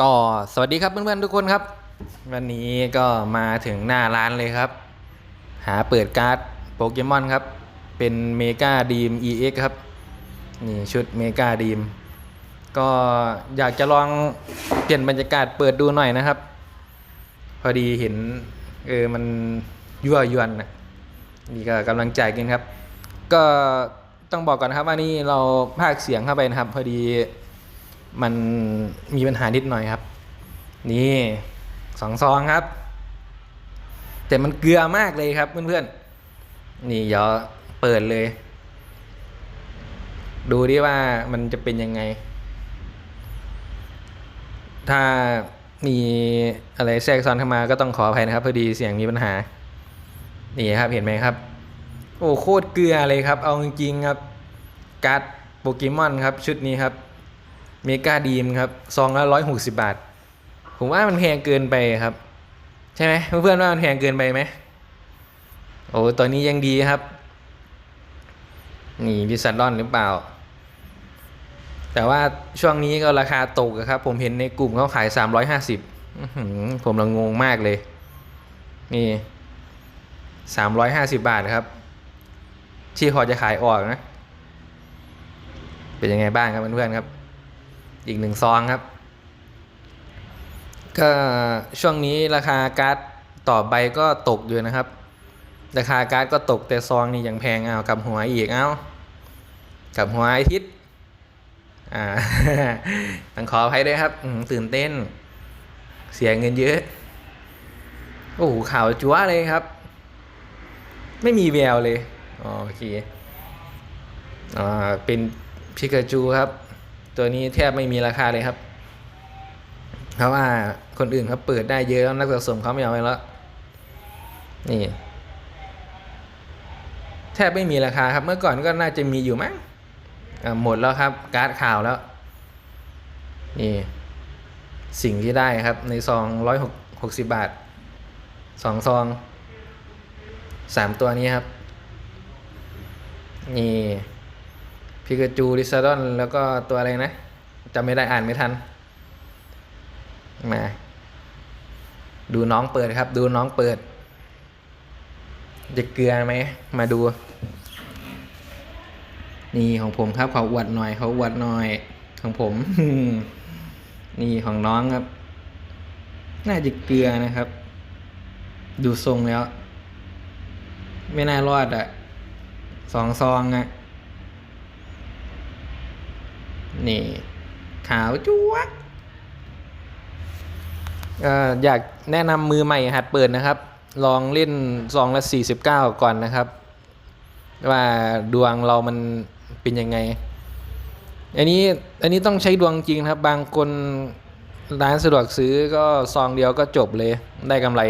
ก็สวัสดีครับเพื่อนๆทุกคนครับ วันนี้ก็มาถึงหน้าร้านเลยครับ หาเปิดการ์ดโปเกมอนครับ เป็นเมกาดีม EX ครับ นี่ชุดเมกาดีม ก็อยากจะลองเปลี่ยนบรรยากาศเปิดดูหน่อยนะครับ พอดีเห็น เออ มันยั่วยวนนะนี่ก็กำลังจ่ายกันครับ ก็ต้องบอกก่อนนะครับว่านี่เราพากเสียงเข้าไปนะครับ พอดี มันมีปัญหานิดหน่อยครับ นี่สองซองครับ แต่มันเกลือมากเลยครับเพื่อนๆ นี่เดี๋ยวเปิดเลย ดูดิว่ามันจะเป็นยังไง ถ้ามีอะไรแทรกซ้อนเข้ามาก็ต้องขออภัยนะครับพอดีเสียงมีปัญหา นี่ครับเห็นไหมครับ โอ้โคตรเกลือเลยครับ เอาจริงๆครับ การ์ดโปเกมอนครับชุดนี้ครับ เมกาดีมครับซองละร้อยหกสิบาท ผมว่ามันแพงเกินไปครับ ใช่ไหมเพื่อนๆว่ามันแพงเกินไปไหมโอ้ตอนนี้ยังดีครับ นี่ดิซันดอนหรือเปล่า แต่ว่าช่วงนี้ก็ราคาตกครับ ผมเห็นในกลุ่มเขาขายสามร้อยห้าสิบผมละงงมากเลย นี่สามร้อยห้าสิบบาทครับ ที่พอจะขายออกนะ เป็นยังไงบ้างครับเพื่อนๆครับ อีกหนึ่งซองครับ ก็ช่วงนี้ราคาการ์ดต่อใบก็ตกอยู่นะครับ ราคาการ์ดก็ตกแต่ซองนี่ยังแพงเอากับหัวอีกเอากับหัวไอทิศอ่าต้องขออภัยด้วยครับตื่นเต้น เสียเงินเยอะ โอ้โหข่าวจั๊วเลยครับ ไม่มีแววเลย โอเคอ่าเป็นพิกาจูครับ ตัวนี้แทบไม่มีราคาเลยครับเพราะว่าคนอื่นเขาเปิดได้เยอะแล้วนักสะสมเขาไม่เอาไปแล้วนี่แทบไม่มีราคาครับ เมื่อก่อนก็น่าจะมีอยู่มั้งหมดแล้วครับ การ์ดข่าวแล้ว นี่ สิ่งที่ได้ครับ ในซองร้อยหกสิบบาทสองซองสามตัวนี้ครับ นี่ พิกาจูริซาดอนแล้วก็ตัวอะไรนะจำไม่ได้อ่านไม่ทัน มา ดูน้องเปิดครับ ดูน้องเปิด จะเกลือไหม มาดู นี่ของผมครับเขาอวดหน่อยเขาอวดหน่อย ของผม นี่ของน้องครับ น่าจะเกลือนะครับ ดูทรงแล้ว ไม่น่ารอดอะ่ะสองซองอะ่ะ นี่ ขาวจั๊วะอยากแนะนำมือใหม่หัดเปิดนะครับ ลองเล่นซองละ 49 ก่อนนะครับ ว่าดวงเรามันเป็นยังไง อันนี้อันนี้ต้องใช้ดวงจริงครับ บางคนร้านสะดวกซื้อก็ซองเดียวก็จบเลยได้กำไร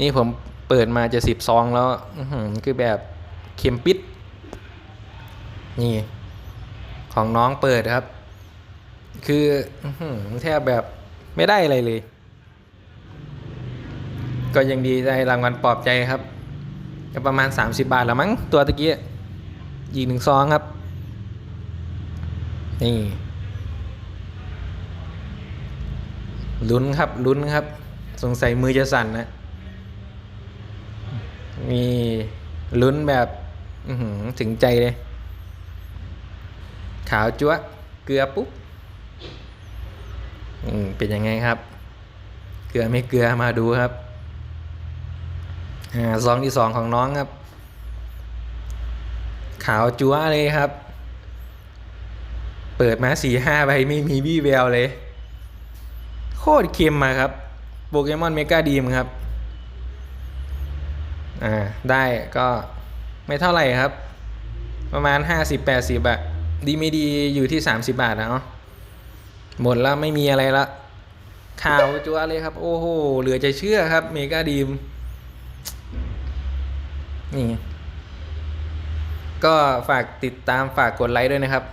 นี่ผมเปิดมาจะสิบซองแล้วคือแบบเข็มปิด นี่ ของน้องเปิดครับ คือแทบแบบไม่ได้อะไรเลย ก็ยังดีได้รางวัลปลอบใจครับประมาณ 30 บาทละมั้งตัวตะกี้อีกหนึ่งซองครับ นี่ลุ้นครับลุ้นครับ สงสัยมือจะสั่นนะ มีลุ้นแบบถึงใจเลย ขาวจั๊วเกลือปุ๊บอืมเป็นยังไงครับ เกลือไม่เกลือมาดูครับอ่าซองที่สองของน้องครับ ขาวจั๊วเลยครับ เปิดมาสี่ห้าใบไม่มีวี่แววเลย โคตรเค็มมาครับโปเกมอนเมกาดีมครับ อ่า ได้ก็ไม่เท่าไหร่ครับ ประมาณห้าสิบแปดสิบอะ ดีไม่ดีอยู่ที่สามสิบาทนะเนาะหมดแล้วไม่มีอะไรละ ข่าวจัวเลยครับ โอ้โห เหลือจะเชื่อครับ เมกาดีม นี่ ก็ฝากติดตามฝากกดไลค์ด้วยนะครับ